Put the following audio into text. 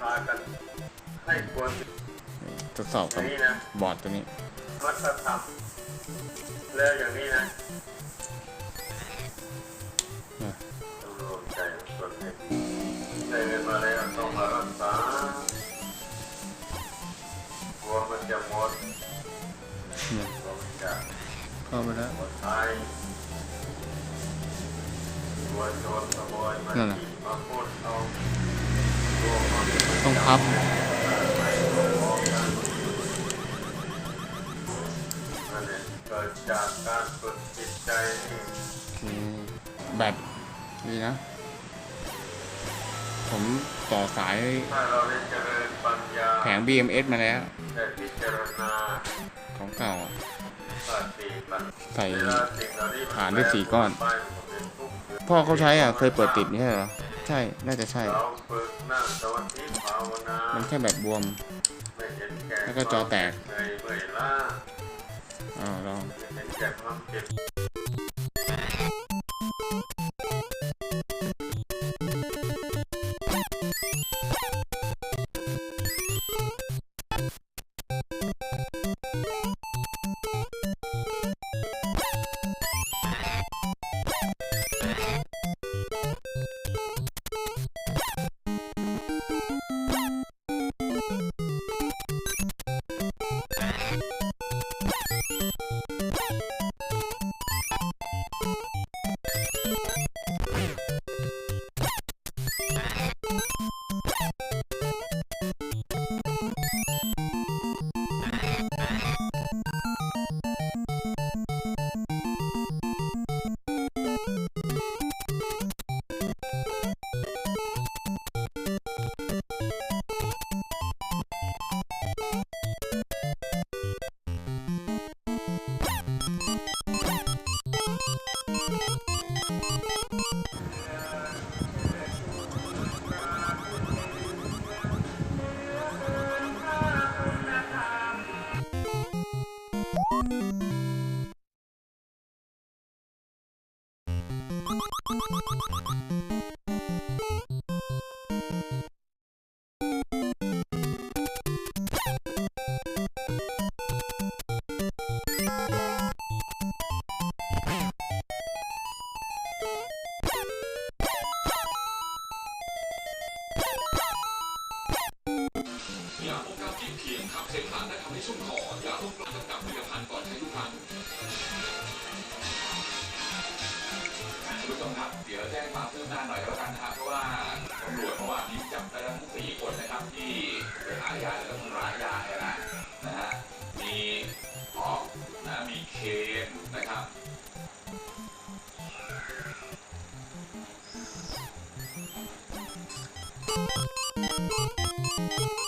พากันให้ควรทดสอบกับนี้นะบอร์ดตัวนี้วัฒนธรรมแล้วอย่างนี้นะอะต้องรวมใจส่วนให้ดีได้เงินมาแล้วต้องมารักษาหัวมันจะหมดเนี่ยต้องจะเข้าไปแล้วหมดตายหัวโจรขโมยมานั่นน่ะที่มาพูดเอาตัวมัน ต้องทับแบบนี้นะ ผมต่อสายแผง BMS มาแล้ว ของเก่า ใส่ฐานด้วยสี่ก้อน พ่อเขาใช้อะ เคยเปิดติดนี่ใช่หรอ ใช่ น่าจะใช่ มันแค่แบบบวม แล้วก็จอแตกอ่าวลอง เกลี่ยงขับเสมหะและทำให้ชุ่มคอยาลดกรดกำกับผลิตภัณฑ์ก่อนใช้ทุกครั้งคุณผู้ชมครับ เดี๋ยวแจ้งความคืบหน้าหน่อยแล้วกันนะครับ เพราะว่าตำรวจเมื่อวานนี้จับได้ทั้งสี่คนนะครับ ที่ไปหายาแล้วก็ทำร้ายยาเนี่ยนะนะฮะมีออกนะมีเคนนะครับเ